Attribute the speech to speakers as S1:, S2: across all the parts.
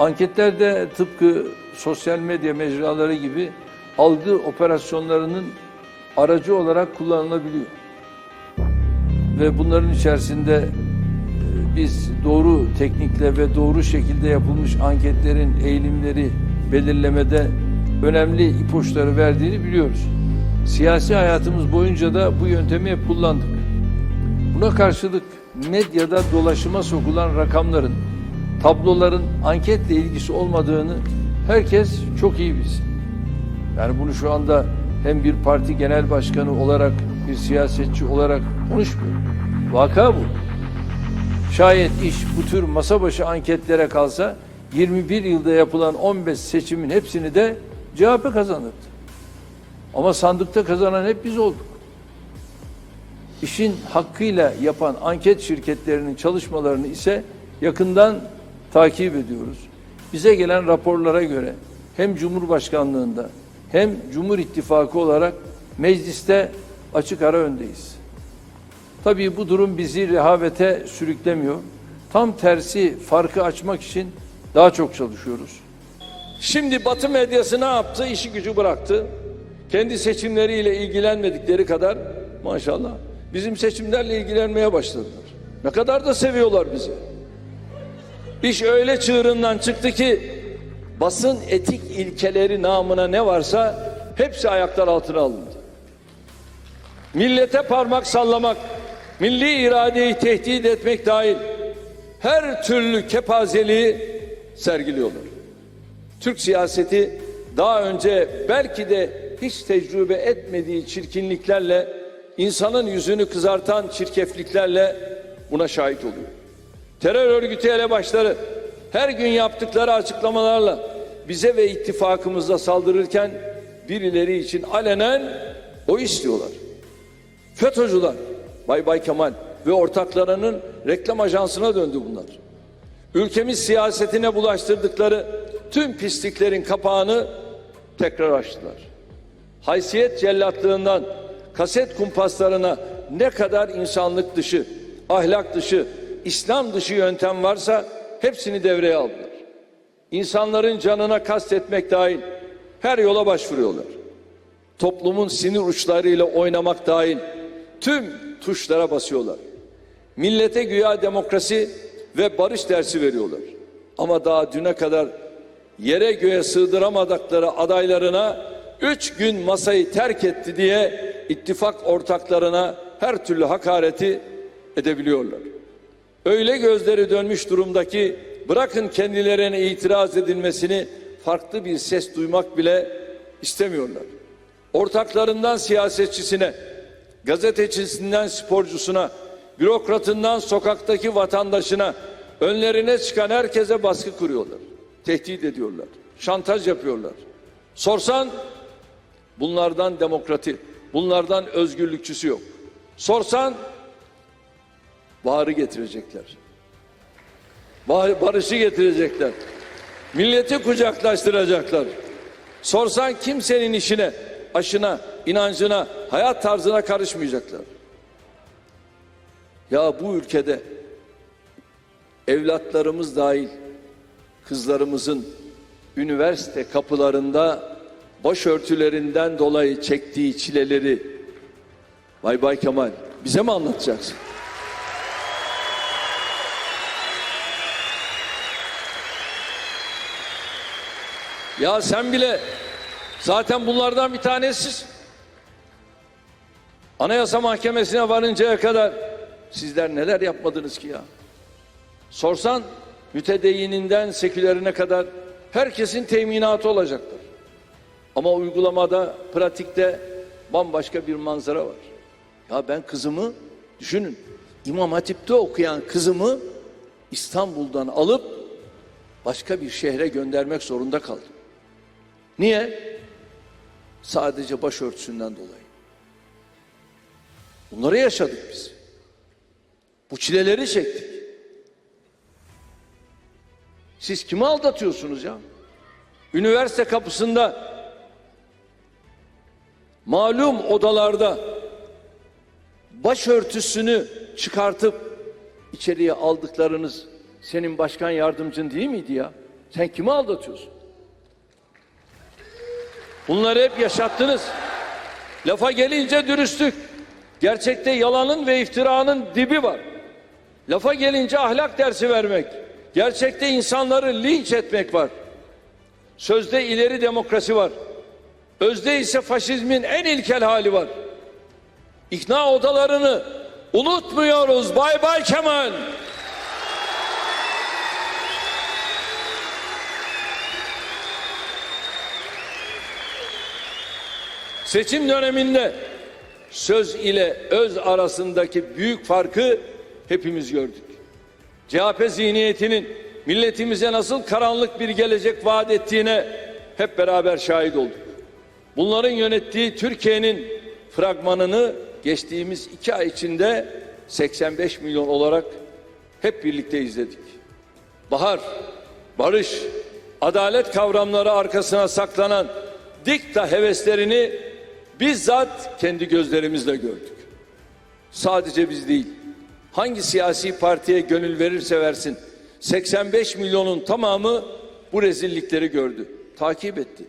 S1: Anketlerde tıpkı sosyal medya mecraları gibi algı operasyonlarının aracı olarak kullanılabiliyor. Ve bunların içerisinde e, biz doğru teknikle ve doğru şekilde yapılmış anketlerin eğilimleri belirlemede önemli ipuçları verdiğini biliyoruz. Siyasi hayatımız boyunca da bu yöntemi hep kullandık. Buna karşılık medyada dolaşıma sokulan rakamların, tabloların anketle ilgisi olmadığını herkes çok iyi bilsin. Yani bunu şu anda hem bir parti genel başkanı olarak, bir siyasetçi olarak konuşmuyorum. Vaka bu. Şayet iş bu tür masa başı anketlere kalsa 21 yılda yapılan 15 seçimin hepsini de CHP kazanırdı. Ama sandıkta kazanan hep biz olduk. İşin hakkıyla yapan anket şirketlerinin çalışmalarını ise yakından takip ediyoruz. Bize gelen raporlara göre hem Cumhurbaşkanlığında hem Cumhur İttifakı olarak mecliste açık ara öndeyiz. Tabii bu durum bizi rehavete sürüklemiyor. Tam tersi farkı açmak için daha çok çalışıyoruz. Şimdi Batı medyası ne yaptı? İşi gücü bıraktı. Kendi seçimleriyle ilgilenmedikleri kadar maşallah bizim seçimlerle ilgilenmeye başladılar. Ne kadar da seviyorlar bizi. İş öyle çığırından çıktı ki basın etik ilkeleri namına ne varsa hepsi ayaklar altına alındı. Millete parmak sallamak, milli iradeyi tehdit etmek dahil her türlü kepazeliği sergiliyorlar. Türk siyaseti daha önce belki de hiç tecrübe etmediği çirkinliklerle, insanın yüzünü kızartan çirkefliklerle buna şahit oluyor. Terör örgütü elebaşları her gün yaptıkları açıklamalarla bize ve ittifakımıza saldırırken birileri için alenen o istiyorlar. FETÖ'cüler, Bay Bay Kemal ve ortaklarının reklam ajansına döndü bunlar. Ülkemiz siyasetine bulaştırdıkları tüm pisliklerin kapağını tekrar açtılar. Haysiyet cellatlığından kaset kumpaslarına ne kadar insanlık dışı, ahlak dışı, İslam dışı yöntem varsa hepsini devreye aldılar. İnsanların canına kastetmek dahil her yola başvuruyorlar. Toplumun sinir uçlarıyla oynamak dahil tüm tuşlara basıyorlar. Millete güya demokrasi ve barış dersi veriyorlar. Ama daha düne kadar yere göğe sığdıramadıkları adaylarına üç gün masayı terk etti diye ittifak ortaklarına her türlü hakareti edebiliyorlar. Öyle gözleri dönmüş durumdaki bırakın kendilerine itiraz edilmesini farklı bir ses duymak bile istemiyorlar. Ortaklarından siyasetçisine, gazetecisinden sporcusuna, bürokratından sokaktaki vatandaşına, önlerine çıkan herkese baskı kuruyorlar. Tehdit ediyorlar. Şantaj yapıyorlar. Sorsan bunlardan demokrati, bunlardan özgürlükçüsü yok. Sorsan baharı getirecekler. Bar- Barışı getirecekler. Milleti kucaklaştıracaklar. Sorsan kimsenin işine, aşına, inancına, hayat tarzına karışmayacaklar. Ya bu ülkede evlatlarımız dahil kızlarımızın üniversite kapılarında başörtülerinden dolayı çektiği çileleri Bay Bay Kemal bize mi anlatacaksın? Ya sen bile zaten bunlardan bir tanesisin. Anayasa Mahkemesi'ne varıncaya kadar sizler neler yapmadınız ki ya? Sorsan mütedeyyininden sekülerine kadar herkesin teminatı olacaktır. Ama uygulamada, pratikte bambaşka bir manzara var. Ya ben kızımı düşünün. İmam Hatip'te okuyan kızımı İstanbul'dan alıp başka bir şehre göndermek zorunda kaldım. Niye? Sadece başörtüsünden dolayı. Bunları yaşadık biz. Bu çileleri çektik. Siz kimi aldatıyorsunuz ya? Üniversite kapısında malum odalarda başörtüsünü çıkartıp içeriye aldıklarınız senin başkan yardımcın değil miydi ya? Sen kimi aldatıyorsun? Bunları hep yaşattınız. Lafa gelince dürüstlük. Gerçekte yalanın ve iftiranın dibi var. Lafa gelince ahlak dersi vermek. Gerçekte insanları linç etmek var. Sözde ileri demokrasi var. Özde ise faşizmin en ilkel hali var. İkna odalarını unutmuyoruz Bay Bay Kemal. Seçim döneminde söz ile öz arasındaki büyük farkı hepimiz gördük. CHP zihniyetinin milletimize nasıl karanlık bir gelecek vaat ettiğine hep beraber şahit olduk. Bunların yönettiği Türkiye'nin fragmanını geçtiğimiz iki ay içinde 85 milyon olarak hep birlikte izledik. Bahar, barış, adalet kavramları arkasına saklanan dikta heveslerini bizzat kendi gözlerimizle gördük. Sadece biz değil, hangi siyasi partiye gönül verirse versin 85 milyonun tamamı bu rezillikleri gördü, takip etti.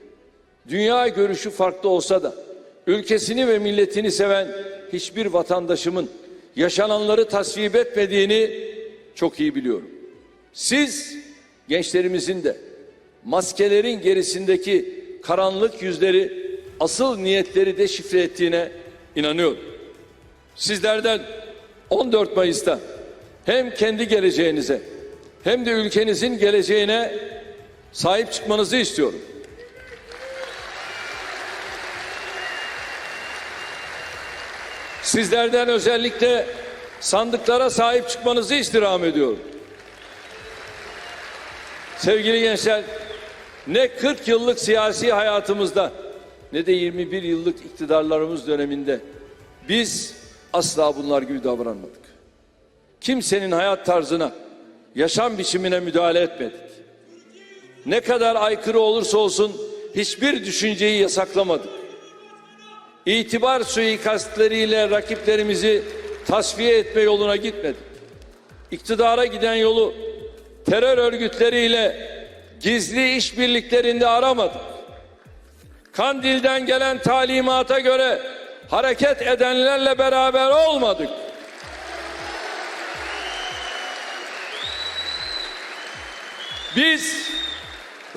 S1: Dünya görüşü farklı olsa da ülkesini ve milletini seven hiçbir vatandaşımın yaşananları tasvip etmediğini çok iyi biliyorum. Siz gençlerimizin de maskelerin gerisindeki karanlık yüzleri asıl niyetleri de şifre ettiğine inanıyorum. Sizlerden 14 Mayıs'ta hem kendi geleceğinize hem de ülkenizin geleceğine sahip çıkmanızı istiyorum. Sizlerden özellikle sandıklara sahip çıkmanızı istirham ediyorum. Sevgili gençler, ne 40 yıllık siyasi hayatımızda ne de 21 yıllık iktidarlarımız döneminde biz asla bunlar gibi davranmadık. Kimsenin hayat tarzına, yaşam biçimine müdahale etmedik. Ne kadar aykırı olursa olsun hiçbir düşünceyi yasaklamadık. İtibar suikastleriyle rakiplerimizi tasfiye etme yoluna gitmedik. İktidara giden yolu terör örgütleriyle gizli işbirliklerinde aramadık. Kandil'den gelen talimata göre hareket edenlerle beraber olmadık. Biz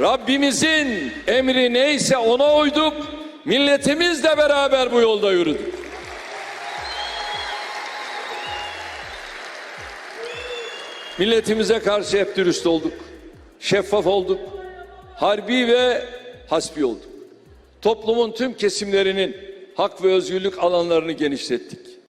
S1: Rabbimizin emri neyse ona uyduk, milletimizle beraber bu yolda yürüdük. Milletimize karşı hep dürüst olduk, şeffaf olduk, harbi ve hasbi olduk. Toplumun tüm kesimlerinin hak ve özgürlük alanlarını genişlettik.